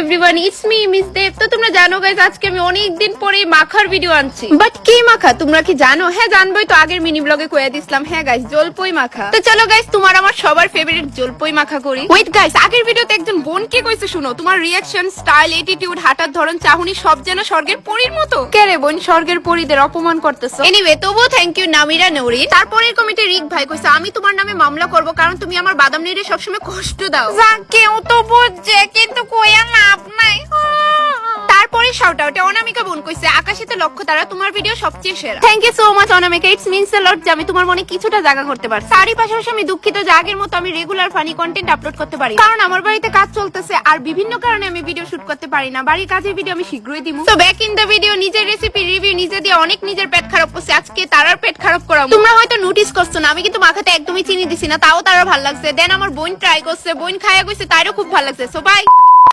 Everyone it's me miss Deb তো তোমরা জানো আজকে আমি অনেক দিন পরে মাখার ভিডিও আনছি। বাট কি মাখা? তোমরা কি জানো? হ্যাঁ জানবোই তো আগের মিনি ব্লগে কয়ে দিছিলাম। হ্যাঁ জলপই মাখা। তো চলো তোমার আমার সবার ফেভারিট জলপই মাখা করি। ওয়েট আগের ভিডিওতে একজন বোন কি কইছে শুনো তোমার রিয়াকশন স্টাইল এটিটিউড হাঁটার ধরন চাহনি সব যেন স্বর্গের পরীর মতো। কে রে বোন স্বর্গের পরীদের অপমান করতেছো? এনিওয়ে তবুও থ্যাংক ইউ নামিরা নৌরি তারপরের কমিটি রিক ভাই কইছে আমি তোমার নামে মামলা করব কারণ তুমি আমার বাদাম নিরে সবসময় কষ্ট দাও। যা কেউ তো বুঝছে কিন্তু তারপরে শাউট আউটে অনামিকা বোন কইছে আকাশিতে লক্ষ্য তারা তোমার ভিডিও সবচেয়ে সেরা। Thank you so much Anamika. It's means a lot যে আমি তোমার মনে কিছুটা জায়গা করতে পারছি। তারই পাশাপাশি আমি দুঃখিত যে আগের মতো আমি রেগুলার ফানি কন্টেন্ট আপলোড করতে পারি কারণ আমার বাড়িতে কাজ চলতেছে আর বিভিন্ন কারণে আমি ভিডিও শুট করতে পারি না। বাড়ির কাজের ভিডিও আমি শীঘ্রই দিব তো ব্যাক ইন দ্য ভিডিও নিজের রেসিপি রিভিউ নিজে দিয়ে অনেক নিজের পেট খারাপ করছে। আজকে তারার পেট খারাপ করা তোমরা হয়তো নোটিস করছ না আমি কিন্তু মাখাতে একদমই চিনি দিছি না তাও তারা ভালো লাগছে। দেন আমার বোন ট্রাই করছে বোন খাইয়া গেছে তারও খুব ভালো লাগছে। So by